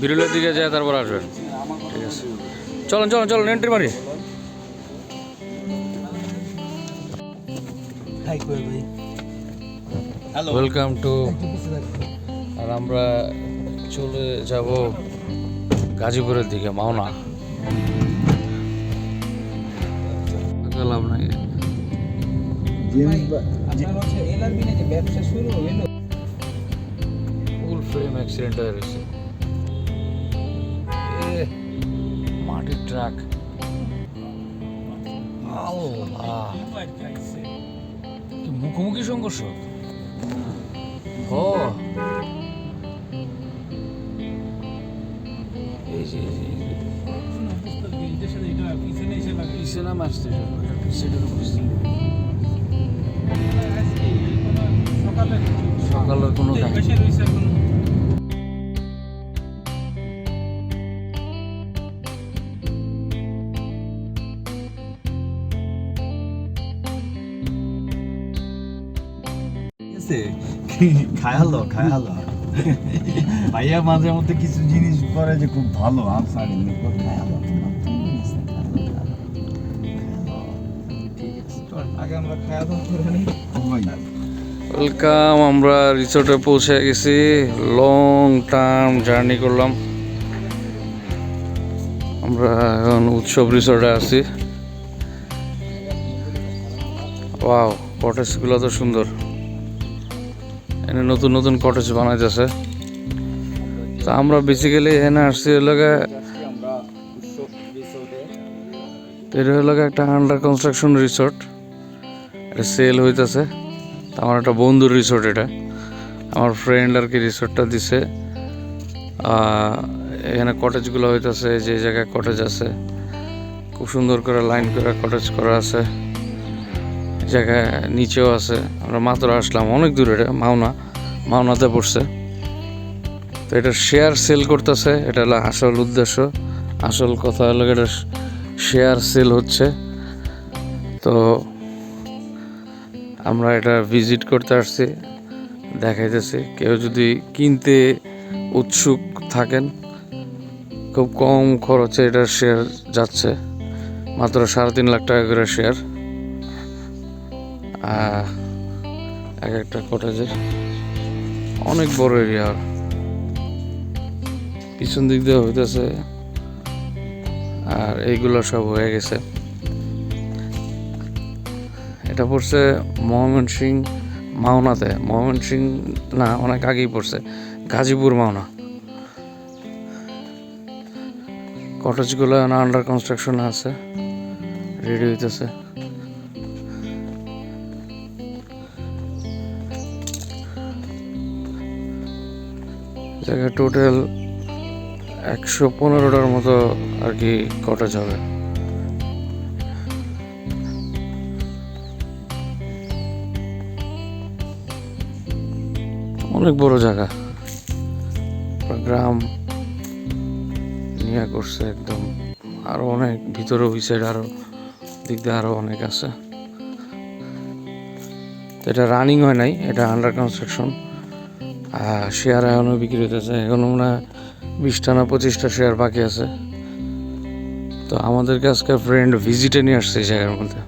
বিরলের দিকে যায় তারপর আসবেন। ঠিক আছে। চলুন চলুন চলুন এন্ট্রি মারি। হাই কই ভাই। হ্যালো ওয়েলকাম টু আর আমরা চলে যাব গাজীপুরের দিকে মাওনা। গেলাম না ফ্রেম অ্যাক্সিডেন্ট হয়ে এ, মাটির ট্রাক মুখোমুখি সংঘর্ষ? ও। পিছনে নাম পিছনে খায়ালো খায়ালো। ভাইয়া মাঝে মধ্যে কিছু জিনিস করে যে খুব ভালো আনসার ওয়েলকাম, আমরা রিসোর্টে পৌঁছে গেছি। লং টার্ম জার্নি করলাম। আমরা এখন উৎসব রিসোর্টে আছি। ওয়াও কটেজগুলো তো সুন্দর। এখানে নতুন নতুন কটেজ বানাইতেছে। তো আমরা বেসিক্যালি এখানে আসছি উৎসব এটা হলো একটা আন্ডার কনস্ট্রাকশন রিসোর্ট এটা সেল হইতেছে। আমার একটা বন্ধুর রিসোর্ট এটা। আমার ফ্রেন্ড আর কি রিসোর্টটা দিছে। এখানে কটেজগুলো হইতেছে, যে জায়গায় কটেজ আছে। খুব সুন্দর করে লাইন করে কটেজ করা আছে। জায়গায় নিচেও আছে। আমরা মাত্র আসলাম। অনেক দূরে মাওনা। মাওনাতে পড়ছে। তো এটা শেয়ার সেল করতেছে, এটা হলো আসল উদ্দেশ্য। আসল কথা হলো এটা শেয়ার সেল হচ্ছে। তো আমরা এটা ভিজিট করতে আসছি, দেখাইতেছি। কেউ যদি কিনতে উৎসুক থাকেন, খুব কম খরচে এটা শেয়ার যাচ্ছে। মাত্র সাড়ে তিন লাখ টাকা করে শেয়ার এক একটা কটেজের অনেক বড় এরিয়া পিছন দিক দিয়ে হইতেছে। আর এইগুলো সব হয়ে গেছে। এটা পড়ছে মোহামেন সিং মাওনাতে। মোহামেন সিং না, অনেক আগেই পড়ছে। গাজীপুর মাওনা। কটেজগুলো আন্ডার কনস্ট্রাকশন আছে। রেডি হইতেছে। জায়গায় টোটাল একশো পনেরোটার মতো আর কি কটেজ হবে। অনেক বড় জায়গা। গ্রাম নিয়ে করছে একদম। আরও অনেক, ভিতরে ওই সাইড আরও, দিক দিয়ে আরও অনেক আছে। এটা রানিং হয় নাই, এটা আন্ডার কনস্ট্রাকশন শেয়ার এখনও বিক্রি হইতেছে। এখনও মনে হয় বিশটা না পঁচিশটা শেয়ার বাকি আছে। তো আমাদেরকে আজকে ফ্রেন্ড ভিজিটে নিয়ে আসছে এই জায়গার মধ্যে।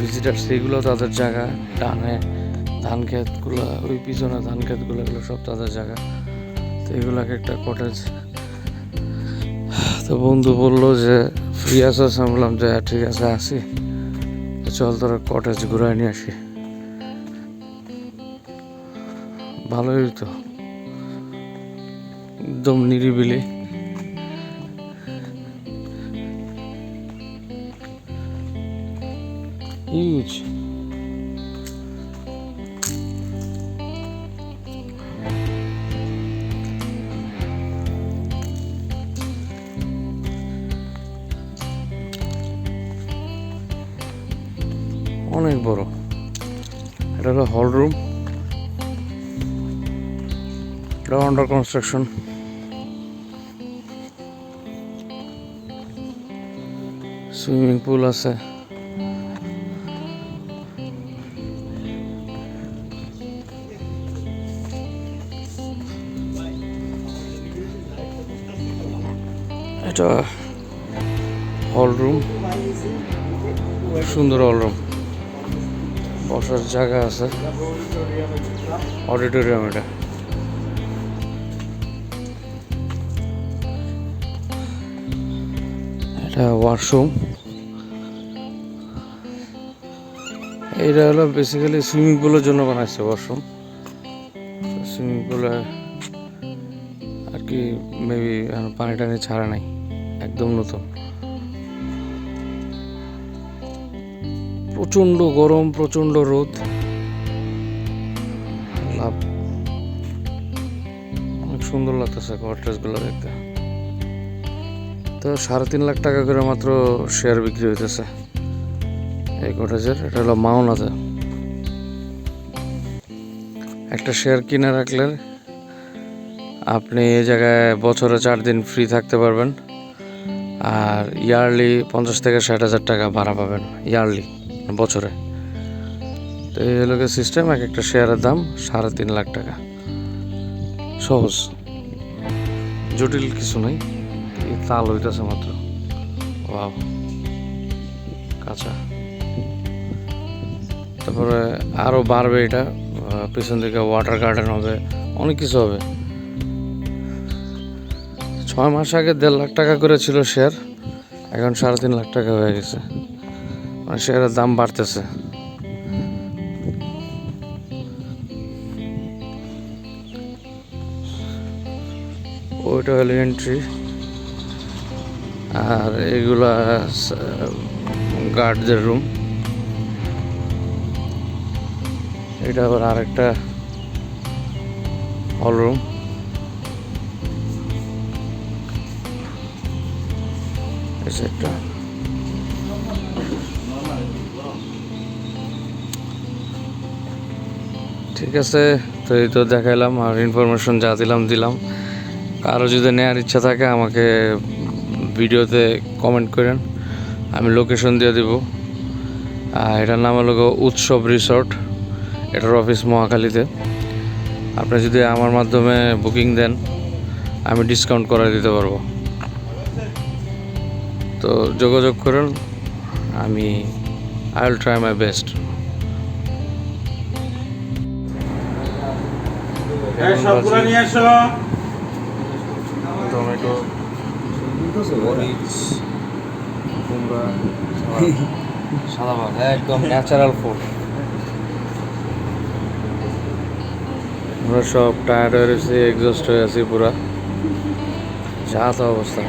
ভিজিট আসছে, এগুলো তাদের জায়গা। ডানে ধান ক্ষেতগুলো, ওই পিছনে ধান ক্ষেতগুলো, এগুলো সব তাদের জায়গা। তো এগুলোকে একটা কটেজ তো বন্ধু বলল যে, ফ্রি আছে? আমি বললাম, যে, ঠিক আছে, আসি। চল তোরা কটেজ ঘুরায় নিয়ে আসি। ভালোই তো একদম নিরিবিলি। হিউজ অনেক বড়। এটা হলো হল রুম। এটা আন্ডার কনস্ট্রাকশন সুইমিং পুল আছে. এটা হল রুম সুন্দর হল রুম বসার জায়গা আছে। অডিটোরিয়াম এটা। ওয়াশরুম। এটা হলো বেসিক্যালি সুইমিং পুলের জন্য বানাইছে ওয়াশরুম। সুইমিং পুলে আর কি মেবি পানি টানি ছাড়া নাই, একদম নতুন। প্রচণ্ড গরম, প্রচণ্ড রোদ। লাভ। অনেক সুন্দর লাগতেছে কোয়ার্টার্সগুলো দেখতে। তো সাড়ে তিন লাখ টাকা করে মাত্র শেয়ার বিক্রি হইতেছে। এই কটেজের, এটা হলো মাওনাতে একটা শেয়ার কিনে রাখলে আপনি এই জায়গায় বছরে চার দিন ফ্রি থাকতে পারবেন, আর ইয়ারলি পঞ্চাশ থেকে ষাট হাজার টাকা ভাড়া পাবেন ইয়ারলি বছরে। তো এই হলো সিস্টেম এক একটা শেয়ারের দাম সাড়ে তিন লাখ টাকা। সহজ। জটিল কিছু নাই। তাল হইতেছে মাত্র। ওয়াও। কাঁচা। তারপরে আরও বাড়বে এটা পিছন দিকে ওয়াটার গার্ডেন হবে, অনেক কিছু হবে। ছয় মাস আগে দেড় লাখ টাকা করে ছিল শেয়ার এখন সাড়ে তিন লাখ টাকা হয়ে গেছে। মানে শেয়ারের দাম বাড়তেছে। ওইটা হলো এন্ট্রি আর এগুলা গার্ডদের রুম এটা আবার আরেকটা হল রুম সাইডটা ঠিক আছে, তো এই তো দেখাইলাম আর ইনফরমেশন যা দিলাম দিলাম। কারও যদি নেওয়ার ইচ্ছা থাকে আমাকে ভিডিওতে কমেন্ট করেন। আমি লোকেশন দিয়ে দিব। আর এটার নাম হলো উৎসব রিসর্ট এটার অফিস মহাখালীতে। আপনি যদি আমার মাধ্যমে বুকিং দেন আমি ডিসকাউন্ট করে দিতে পারব। তো যোগাযোগ করুন। আমি I will try my best সবগুলো নিয়ে এসো। টমেটো মরিচ কুমড়া সাদা ভাত একদম ন্যাচারাল ফুড আমরা সব টায়ার্ড হয়ে গেছি এক্সস্ট হয়ে আছি পুরা। যা তো অবস্থা।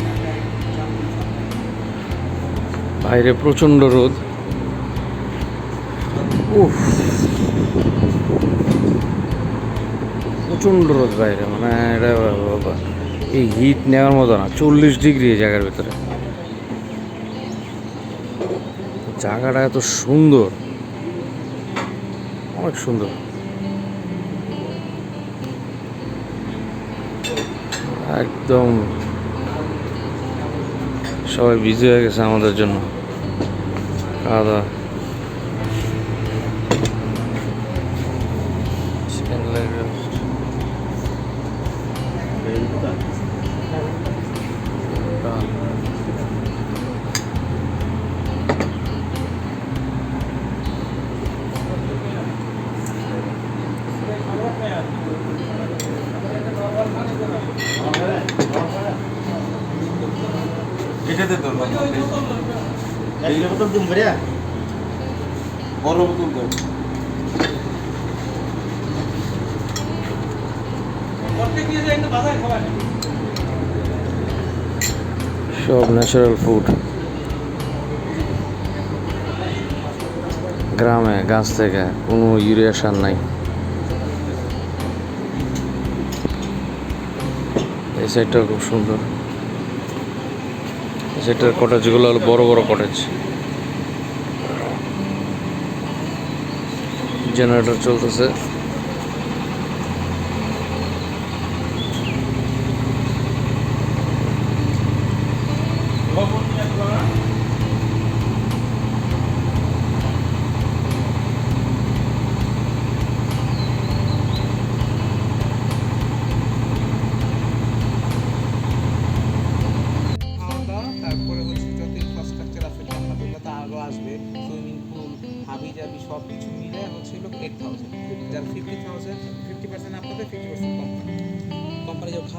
বাইরে প্রচণ্ড রোদ। উফ। প্রচণ্ড রোদ বাইরে মানে এটা বাবা, এই হিট নেওয়ার মতো না, চল্লিশ ডিগ্রি এই জায়গার ভিতরে। জায়গাটা এত সুন্দর। অনেক সুন্দর। একদম সবাই বিজি হয়ে গেছে আমাদের জন্য। খাওয়া দাওয়া। এটাতে তোর বোতল দিন বড় বোতল সব ন্যাচারাল ফুড গ্রামে গাছ থেকে কোনো ইউরিয়া সার নাই। এই সাইডটা খুব সুন্দর। এই সাইডটার কটেজগুলো হলো বড় বড় কটেজ জেনারেটর চলতেছে।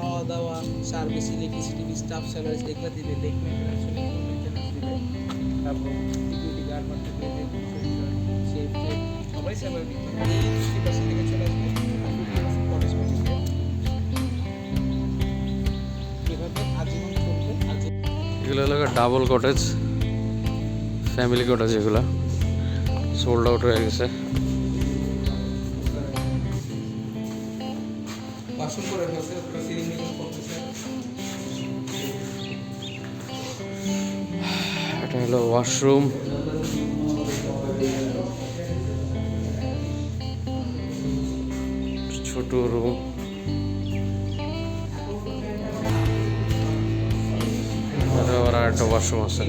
খাওয়া দাওয়া সার্ভিস ইলেকট্রিসিটি স্টাফ স্যালারিজ এগুলো দিবে লেক স্যালারি এগুলো হলো ডাবল কটেজ ফ্যামিলি কটেজ এগুলো। সোল্ড আউট হয়ে গেছে। করে ফেলছে করতেছে। এটা হলো ওয়াশরুম। ছোট রুম। একটা ওয়াশরুম আছে।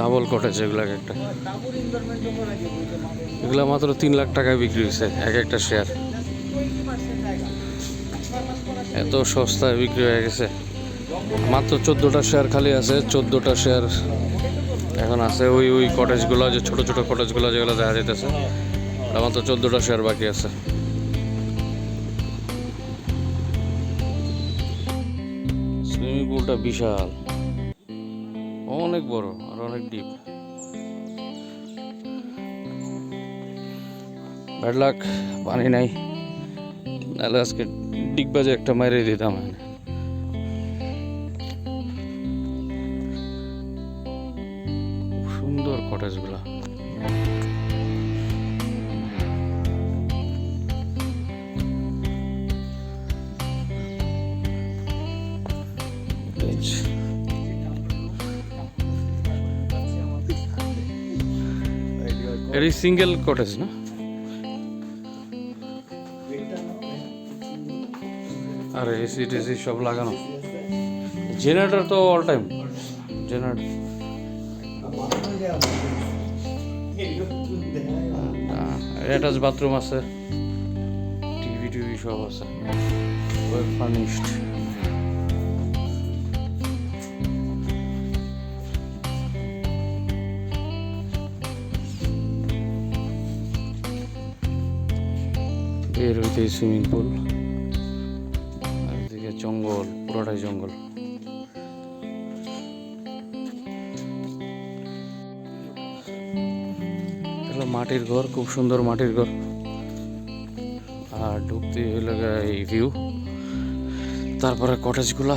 ডাবল কটেজ এগুলো এক একটা। এগুলো মাত্র তিন লাখ টাকায় বিক্রি হয়েছে, এক একটা শেয়ার এত সস্তায় বিক্রি হয়ে গেছে। মাত্র চোদ্দোটা শেয়ার খালি আছে, চোদ্দোটা শেয়ার এখন আছে ওই ওই কটেজগুলো যে ছোট ছোট কটেজগুলো যেগুলো দেখা যাইতেছে। ওটা মাত্র চোদ্দোটা শেয়ার বাকি আছে। পুলটা বিশাল। অনেক বড় আর অনেক ডিপ ব্যাড লাক পানি নাই। নাহলে আজকে ডিগবাজে একটা মাইরে দিতাম। এখানে। সিঙ্গেল কটেজ না? আর, এসি, টেসি সব লাগানো। জেনারেটর তো all time generator. Attach bathroom আছে, টিভি টিভি সব আছে। ওয়েল ফার্নিশড বের হইতে সুইমিং পুল আর এদিকে জঙ্গল, পুরোটাই জঙ্গল। মাটির ঘর, খুব সুন্দর মাটির ঘর। আর ঢুকতে গিয়ে এই ভিউ তারপরে কটেজগুলা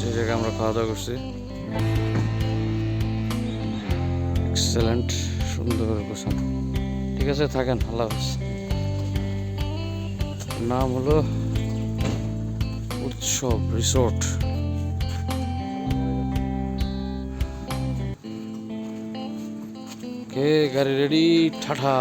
যে জায়গায় আমরা খাওয়া দাওয়া করছি। এক্সেলেন্ট সুন্দর ঠিক আছে, থাকেন, আল্লাহ হাফিজ। নাম হলো উৎসব রিসোর্ট। কে গাড়ি রেডি? ঠাঠা